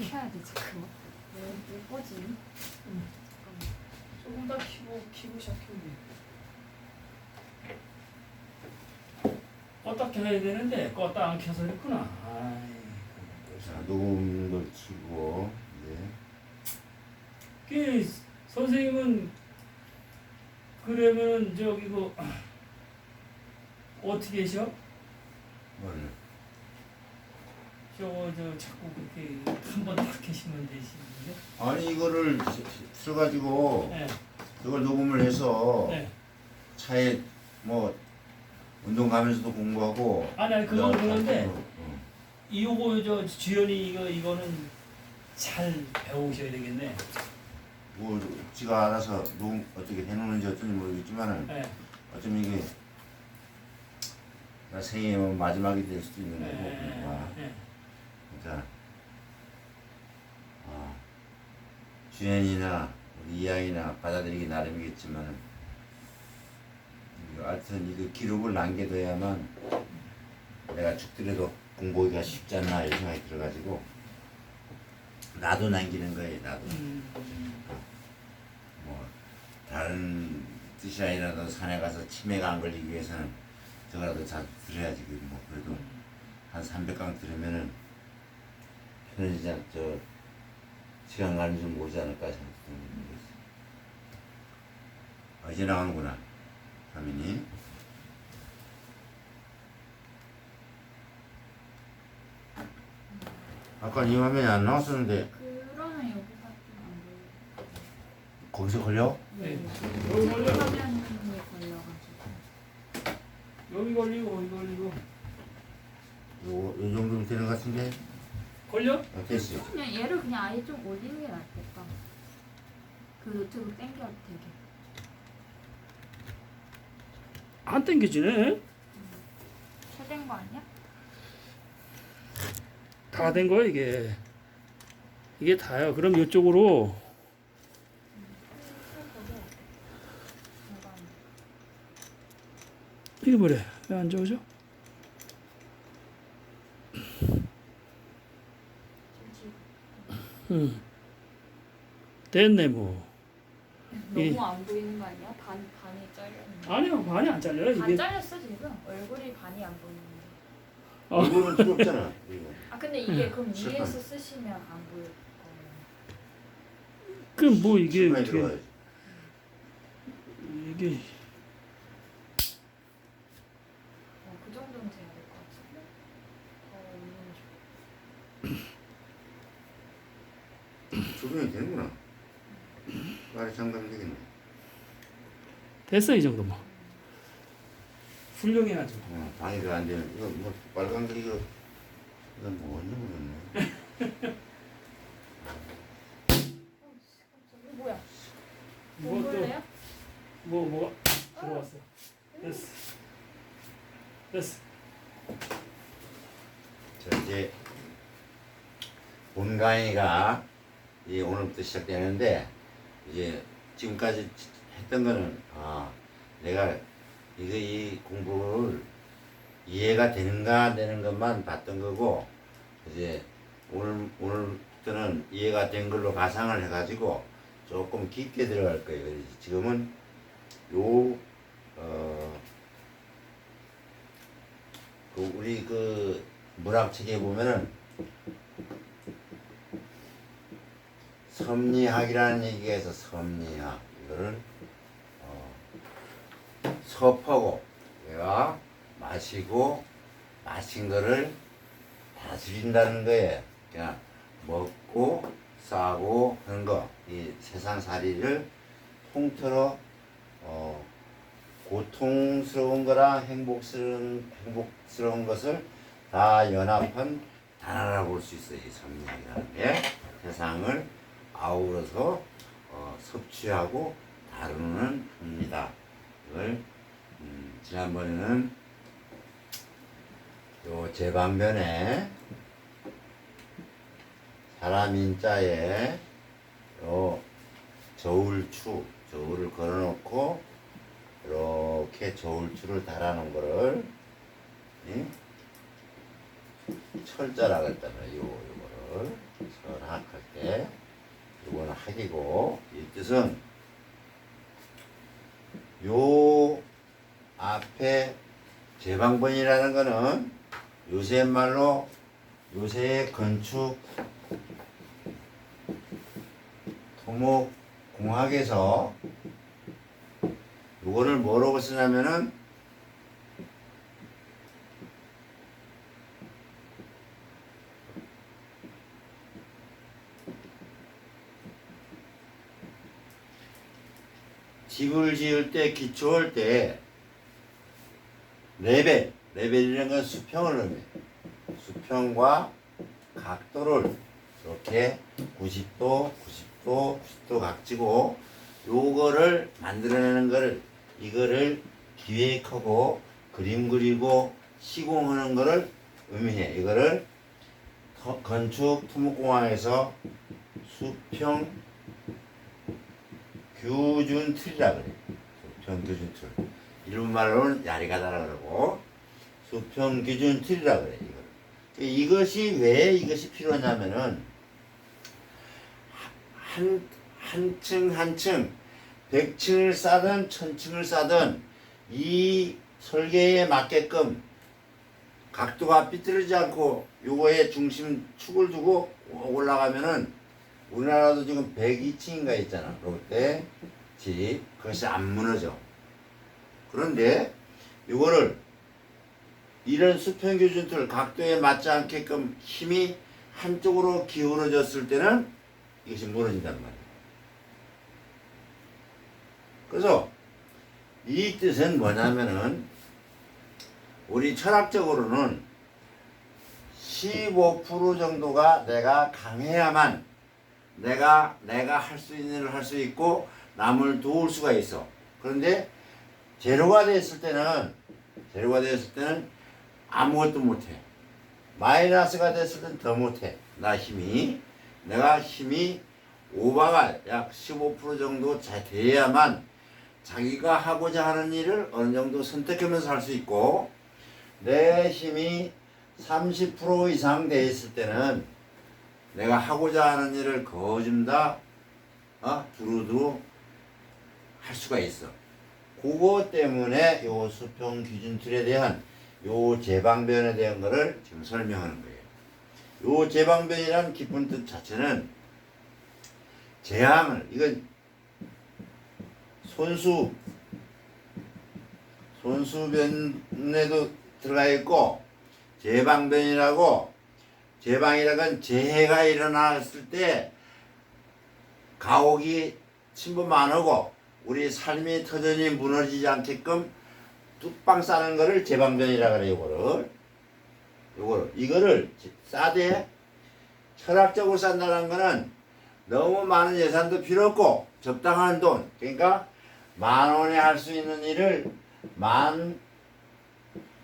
해야 되지 그거? 왜? 응. 조금 더 키고 키고 시작했네. 껐다 켜야 되는데 껐다 안 켜서 그랬구나. 아이, 자, 녹음도 치고 이제 그 선생님은 그러면 저기 그 어떻게 하셔? 뭘 저거 저 자꾸 그렇게 한 번 딱 계시면 되시는데. 아니 이거를 써가지고 네, 이걸 녹음을 해서 네. 차에 뭐 운동 가면서도 공부하고 아니 아니 그건 그런데 어. 이거 저 주연이 이거 이거는 잘 배우셔야 되겠네. 뭐 지가 알아서 녹음 어떻게 해놓는지 어쩐지 모르겠지만은 네, 어쩌면 이게 나 생애 뭐 마지막이 될 수도 있는 네, 거고 네. 그러니까 아, 주연이나 우리 이양이나 받아들이기 나름이겠지만은 이거 하여튼 이거 기록을 남겨둬야만 내가 죽더라도 공부하기가 쉽지 않나 이런 생각이 들어가지고 나도 남기는 거예요 나도. 음, 뭐 다른 뜻이 아니라도 산에 가서 치매가 안 걸리기 위해서는 저거라도 잘 들어야지 그뭐. 그래도 한 300강 들으면은 편의점 저 시간 가는 좀 오지 않을까 생각합니다. 아, 이제 나오는구나 가민이 아까 이 화면이 안 나왔었는데 그러면 여기가 좀안 보여. 거기서 걸려? 네. 네. 여기 걸려. 화면이 걸려가지고. 여기 걸리고 여기 걸리고 요, 요 정도면 되는 것 같은데 걸려? 어, 됐어 그냥 얘를 그냥 아예 좀 올리는 게 낫겠다. 그 노트북 땡겨도 되게. 안 땡겨지네. 최대인 거 아니야? 다 된 거야 이게. 이게 다야. 그럼 이쪽으로 이게 뭐래? 왜안 적어져? 응. 됐네 뭐. 이- 너무 안 보이는 거 아니야? 반 반이 잘렸는데. 아니요 많이 안 잘려요 반 이게. 잘렸어 지금. 얼굴이 반이 안 보이는데. 어. 이거는 필요 없잖아 이거. 아 근데 이게 음. 그럼 칠판. 위에서 쓰시면 안 보일 거예요. 그럼 뭐 이게 어떻게? 들어가야지. 이게 어, 그 정도는 돼야 될 것 같은데. 더 올리면 좋 조정이 되는구나 말이 장담 되겠네 됐어 이 정도면. 훌륭해 아주. 어, 방해가 안 되는 이거 뭐 빨간 거 이거 이건 뭐냐 모르겠네 이거 뭐야? 뭐또 볼래요? 뭐 뭐가 들어왔어. 됐어. 됐어. 자 이제 본 강의가 이 오늘부터 시작되는데 이제 지금까지 했던 거는 아 내가 이거 이 공부를 이해가 되는가 안 되는 것만 봤던 거고 이제 오늘 오늘부터는 이해가 된 걸로 가상을 해가지고 조금 깊게 들어갈 거예요. 지금은 요 어. 그 우리 그 문학 책에 보면은 섭리학이라는 있어 섭리학 이거를 어, 섭하고 내가 마시고 마신 거를 다스린다는 거예요. 그냥 먹고 싸고 하는 거, 이 세상살이를 통틀어 어, 고통스러운 거랑 행복스러운 행복스러운 것을 다 연합한 단어라 볼수 있어요. 이 섭리학이라는 게 세상을 아우러서 어, 섭취하고 다루는 겁니다. 이걸 음, 지난번에는 요 제방변에 사람인자에 요 저울추 저울을 걸어놓고 이렇게 저울추를 달아놓은 거를 이? 철자라 그랬잖아요. 요 요거를 철 하 뜻은 요 앞에 제방번이라는 거는 요새 말로 요새의 건축 토목공학에서 요거를 뭐라고 쓰냐면은 집을 지을 때 기초할 때 레벨 레벨이라는 건 수평을 의미해. 수평과 각도를 이렇게 90도 90도 90도 각지고 요거를 만들어내는 거를 이거를 기획하고 그림 그리고 시공하는 거를 의미해. 이거를 터- 건축 토목공학에서 수평 규준 틀이라 그래. 수평 규준 틀. 일본 말로는 야리가다라 그러고 수평 규준 틀이라 그래. 이거를. 이것이 왜 이것이 필요하냐면은 한 한 층 한 층 백층을 쌓든 천층을 쌓든 이 설계에 맞게끔 각도가 삐뚤어지지 않고 요거에 중심 축을 두고 올라가면은 우리나라도 지금 102층인가 있잖아. 롯데 집 그것이 안 무너져. 그런데 이거를 이런 수평 기준 틀 각도에 맞지 않게끔 힘이 한쪽으로 기울어졌을 때는 이것이 무너진단 말이야. 그래서 이 뜻은 뭐냐면은 우리 철학적으로는 15% 정도가 내가 강해야만 내가 내가 할 수 있는 일을 할 수 있고 남을 도울 수가 있어. 그런데 제로가 됐을 때는 제로가 됐을 때는 아무것도 못해. 마이너스가 됐을 때는 더 못해. 나 힘이 내가 힘이 오바가 약 15% 정도 잘 돼야만 자기가 하고자 하는 일을 어느 정도 선택하면서 할 수 있고 내 힘이 30% 이상 돼 있을 때는 내가 하고자 하는 일을 거좀 다 어? 두루두루 할 수가 있어. 그거 때문에 요 수평 기준 틀에 대한 요 제방변에 대한 거를 지금 설명하는 거예요. 요 제방변이란 깊은 뜻 자체는 재앙을 이건 손수 손수변에도 들어가 있고 제방변이라고 제방이라는 건 재해가 일어났을 때 가옥이 침범 안 하고 우리 삶이 터전이 무너지지 않게끔 뚝방 싸는 거를 제방변이라 그래요 이거를. 요거를. 이거를 싸되 철학적으로 싼다는 거는 너무 많은 예산도 필요 없고 적당한 돈 그러니까 만 원에 할 수 있는 일을 만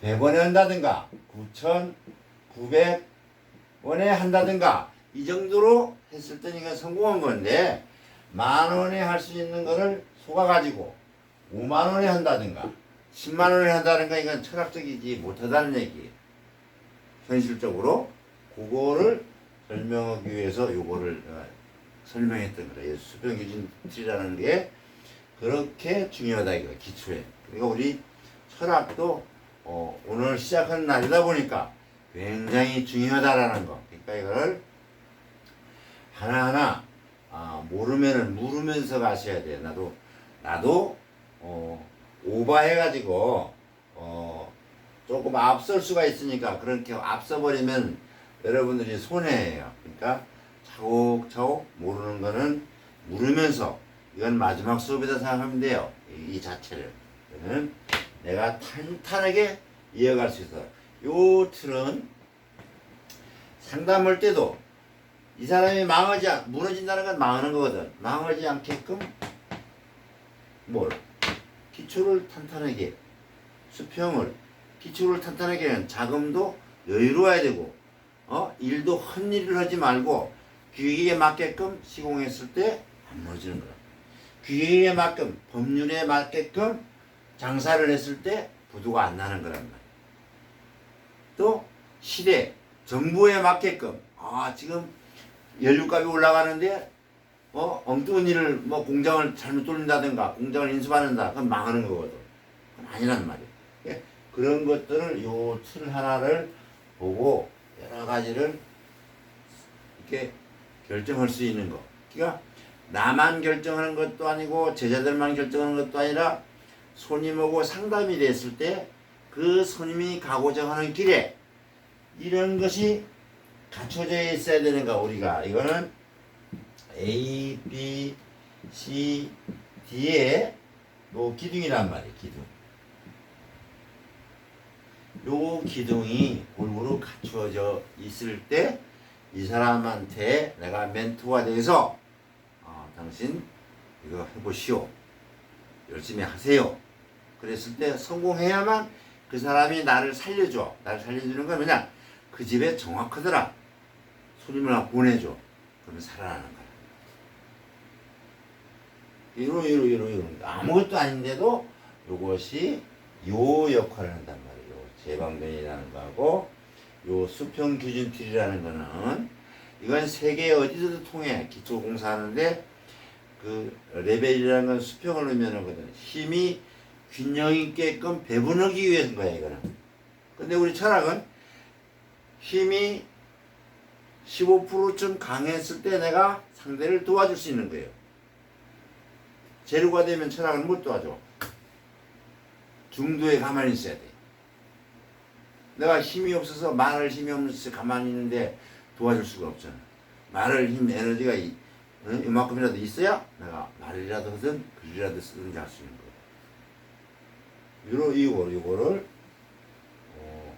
100원에 한다든가 9,900 원에 한다든가 이 정도로 했을 때 이건 성공한 건데 만 원에 할 수 있는 거를 속아 가지고 5만 원에 한다든가 10만 원에 한다든가 이건 철학적이지 못하다는 얘기예요. 현실적으로 그거를 설명하기 위해서 요거를 어, 설명했던 거예요. 수평 기준 틀이라는 게 그렇게 중요하다 이거 기초에. 그러니까 우리 철학도 어, 오늘 시작하는 날이다 보니까 굉장히 중요하다라는 거. 그러니까 이걸 하나하나 아, 모르면은 물으면서 가셔야 돼. 나도 나도 어, 오버해가지고 어, 조금 앞설 수가 있으니까 그렇게 앞서 버리면 여러분들이 손해예요. 그러니까 차곡차곡 모르는 거는 물으면서 이건 마지막 수업이다 생각하면 돼요. 이, 이 자체를. 내가 탄탄하게 이어갈 수 있어. 요 틀은 상담할 때도 이 사람이 망하지 않, 무너진다는 건 망하는 거거든. 망하지 않게끔 뭘 기초를 탄탄하게 수평을 기초를 탄탄하게 하는 자금도 여유로워야 되고 어 일도 헛일을 하지 말고 규칙에 맞게끔 시공했을 때 안 무너지는 거야. 규칙에 맞게끔 법률에 맞게끔 장사를 했을 때 부도가 안 나는 거란 말이야. 또 시대 정부에 맞게끔 아 지금 연료값이 올라가는데 어 엉뚱한 일을 뭐 공장을 잘못 돌린다든가 공장을 인수받는다 그건 망하는 거거든. 그건 아니란 말이야. 예? 그런 것들을 요 틀 하나를 보고 여러 가지를 이렇게 결정할 수 있는 거. 그러니까 나만 결정하는 것도 아니고 제자들만 결정하는 것도 아니라 손님하고 상담이 됐을 때 그 손님이 가고자 하는 길에 이런 것이 갖춰져 있어야 되는가 우리가. 이거는 A, B, C, D의 요 기둥이란 말이에요 기둥. 요 기둥이 골고루 갖추어져 있을 때 이 사람한테 내가 멘토가 돼서 어, 당신 이거 해보시오. 열심히 하세요. 그랬을 때 성공해야만 그 사람이 나를 살려줘. 나를 살려주는 건 뭐냐 그 집에 정확하더라. 손님을 하나 보내줘. 그러면 살아나는 거야. 이러 이러 이러 이러 아무것도 아닌데도 요것이 요 역할을 한단 말이에요. 제방전이라는 거하고 요 수평 규준 틀이라는 거는 이건 세계 어디서도 통해 기초 공사하는데 그 레벨이라는 건 수평을 의미하거든 힘이 균형 있게끔 배분하기 위해서인 거야 이거는 근데 우리 철학은 힘이 15%쯤 강했을 때 내가 상대를 도와줄 수 있는 거예요 재료가 되면 철학은 못 도와줘 중도에 가만히 있어야 돼 내가 힘이 없어서 말할 힘이 없어서 가만히 있는데 도와줄 수가 없잖아. 말할 힘, 에너지가 이, 응? 이만큼이라도 있어야 내가 말이라도 하든 글이라도 쓰든지 할 수 있는 거야. 요로, 이거, 요거를, 어,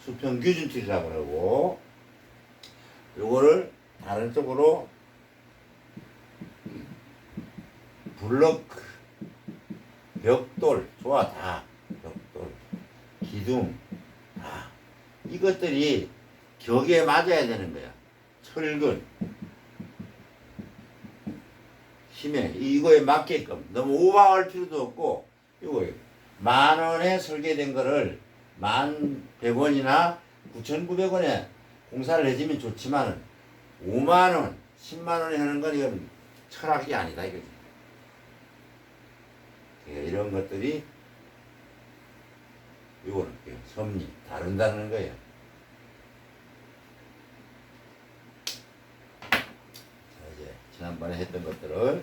수평 규준틀이라고 그러고, 요거를 다른 쪽으로 블럭, 벽돌, 좋아, 다. 벽돌, 기둥, 다. 이것들이 격에 맞아야 되는 거야. 철근. 힘에, 이거에 맞게끔. 너무 오버할 필요도 없고, 이거, 만 원에 설계된 거를 만 백 원이나 구천구백 원에 공사를 해주면 좋지만, 5만 원, 10만 원에 하는 건 이건 철학이 아니다, 이거지. 그러니까 이런 것들이 요거는 그 섭리 다른다는 거예요. 자 이제 지난번에 했던 것들을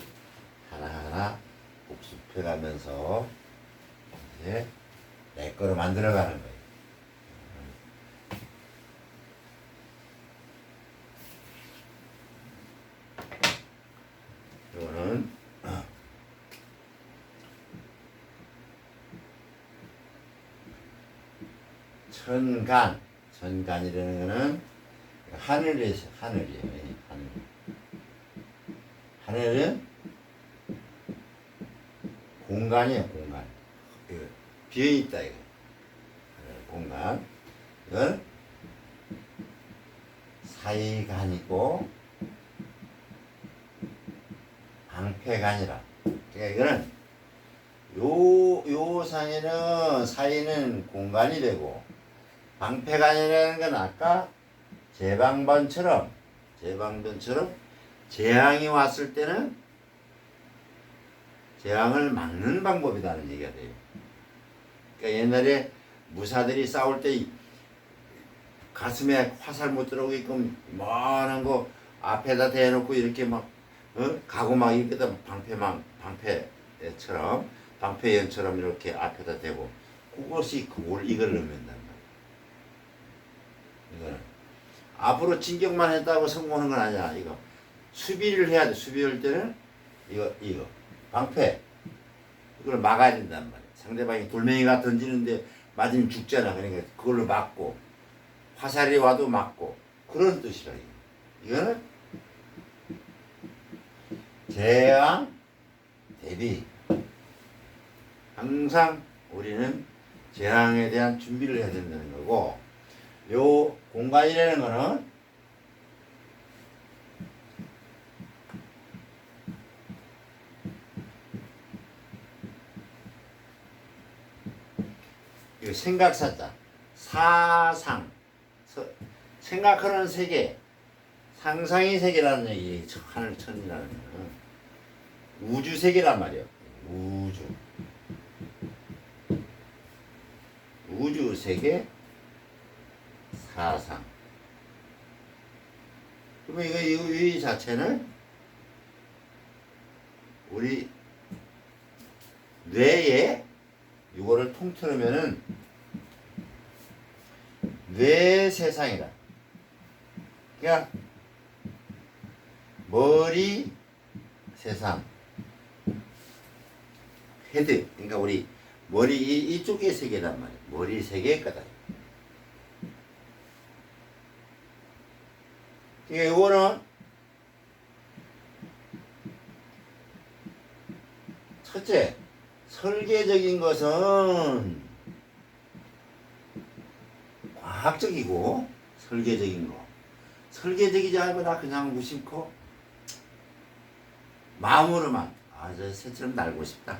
하나하나 복습해가면서 이제 내 거로 만들어가는 거예요. 천간, 천간이라는 거는 하늘에서 하늘이에요. 예, 하늘. 하늘은 공간이에요. 공간. 이거 공간. 이건 사이간이고 방패간이라. 그러니까 이거는 요, 요 상에는 사이는 공간이 되고 방패간이라는 건 아까 제방반처럼 제방변처럼 재앙이 왔을 때는 재앙을 막는 방법이라는 얘기가 돼요. 그러니까 옛날에 무사들이 싸울 때 이- 가슴에 화살 못 들어오게끔 많은 거 앞에다 대놓고 이렇게 막 어? 가고막 이렇게다 방패망 방패처럼 방패연처럼 이렇게 앞에다 대고 그것이 그걸 이걸 넣는단 말이야. 앞으로 진격만 했다고 성공하는 건 아니야. 이거 수비를 해야 돼. 수비할 때는 이거 이거 방패 이걸 막아야 된단 말이야. 상대방이 돌멩이가 던지는데 맞으면 죽잖아. 그러니까 그걸로 막고 화살이 와도 막고 그런 뜻이라 이거. 이거는 재앙 대비 항상 우리는 재앙에 대한 준비를 해야 된다는 거고 요 공간이라는 거는 이거 생각사자 사상 서- 생각하는 세계 상상의 세계라는 얘기, 저 하늘 천이라는 우주 세계란 말이에요. 우주. 우주 세계 사상. 그러면 이거 이, 이 자체는 우리 뇌에 이거를 통틀으면은 뇌 세상이다. 그러니까 머리 세상 헤드 그러니까 우리 머리 이, 이쪽의 세계란 말이야. 머리 세계의 거다. 그러니까 이거는 첫째 설계적인 것은 과학적이고 설계적인 거. 설계적이지 나 그냥 무심코 마음으로만 아 저 새처럼 날고 싶다.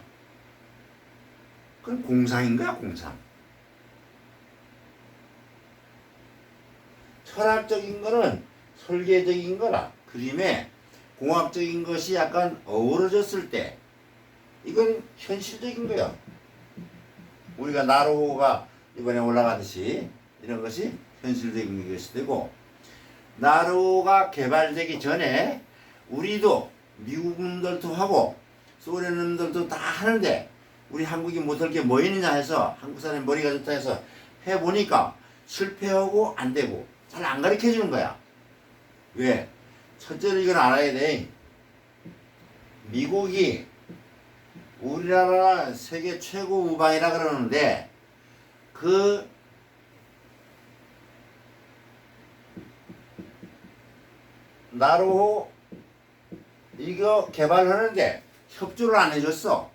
그건 공상인 거야 공상. 철학적인 거는 설계적인 거라. 그림에 공학적인 것이 약간 어우러졌을 때 이건 현실적인 거야. 우리가 나로가 이번에 올라가듯이 이런 것이 현실적인 것이 되고 나로가 개발되기 전에 우리도 미국 놈들도 하고 소련 놈들도 다 하는데 우리 한국이 못할 게 뭐 있느냐 해서 한국 사람이 머리가 좋다 해서 해보니까 실패하고 안 되고 잘 안 가르쳐 주는 거야. 왜? 첫째로 이건 알아야 돼. 미국이 우리나라 세계 최고 우방이라 그러는데 그 나로 이거 개발하는데 협조를 안 해줬어.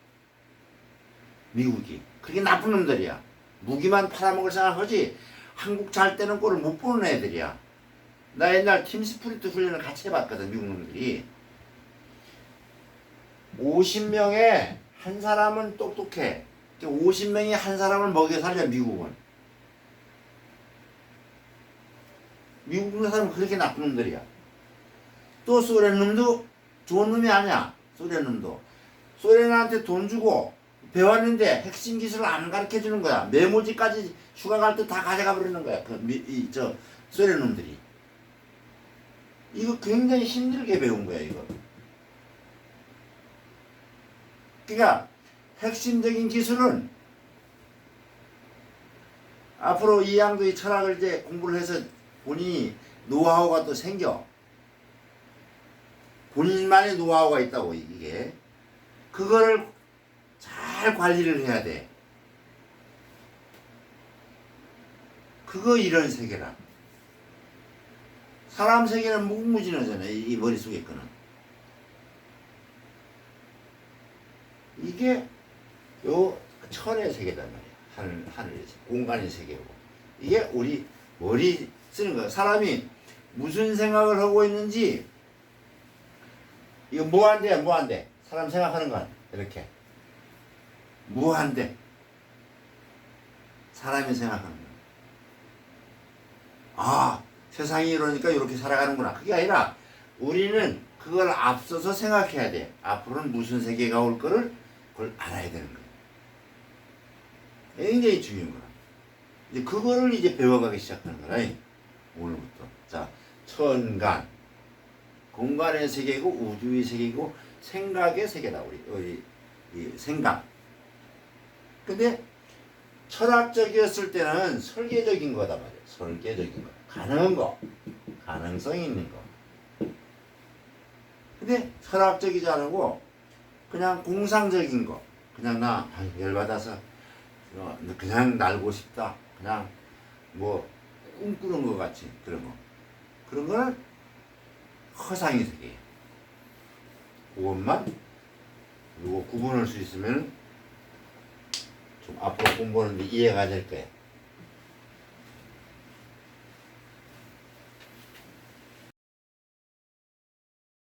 미국이. 그게 나쁜 놈들이야. 무기만 팔아먹을 생각하지 한국 잘 때는 꼴을 못 보는 애들이야. 나 옛날 팀 스프리트 훈련을 같이 해봤거든 미국 놈들이. 50명에 한 사람은 똑똑해. 50명이 한 사람을 먹여 살려 미국은. 미국 사람은 그렇게 나쁜 놈들이야. 또 소련 놈도 좋은 놈이 아니야. 소련 놈도. 소련한테 돈 주고 배웠는데 핵심 기술을 안 가르쳐 주는 거야. 메모지까지 휴가 갈 때 다 가져가 버리는 거야. 그, 미, 이, 저, 소련 놈들이. 이거 굉장히 힘들게 배운 거야, 이거. 그러니까 핵심적인 기술은 앞으로 이 양도 이 철학을 이제 공부를 해서 본인이 노하우가 또 생겨. 본인만의 노하우가 있다고 이게 그거를 잘 관리를 해야 돼. 그거 이런 세계라. 사람 세계는 무궁무진하잖아. 이이 머릿속에 거는. 이게 요 천의 세계단 말이야. 하늘 하늘의 세계, 공간의 세계고. 이게 우리 머리 쓰는 거야. 사람이 무슨 생각을 하고 있는지 이거 무한대 무한대 사람 생각하는 건 이렇게 무한대 사람이 생각하는 거. 아 세상이 이러니까 이렇게 살아가는구나. 그게 아니라 우리는 그걸 앞서서 생각해야 돼. 앞으로는 무슨 세계가 올 거를 그걸 알아야 되는 거야. 굉장히 중요한 거야. 이제 그거를 이제 배워가기 시작하는 거라. 오늘부터. 자, 천간. 공간의 세계고 우주의 세계고 생각의 세계다 우리 우리 이 생각. 근데 철학적이었을 때는 설계적인 거다 말이야. 설계적인 거. 가능한 거. 가능성 있는 거. 근데 철학적이지 않고 그냥 공상적인 거. 그냥 나 열받아서 어, 그냥 날고 싶다. 그냥 뭐 꿈꾸는 것 같이 그런 거. 그런 거는 허상의 세계예요. 그것만 그리고 구분할 수 있으면 좀 앞으로 공부하는데 이해가 될 거예요.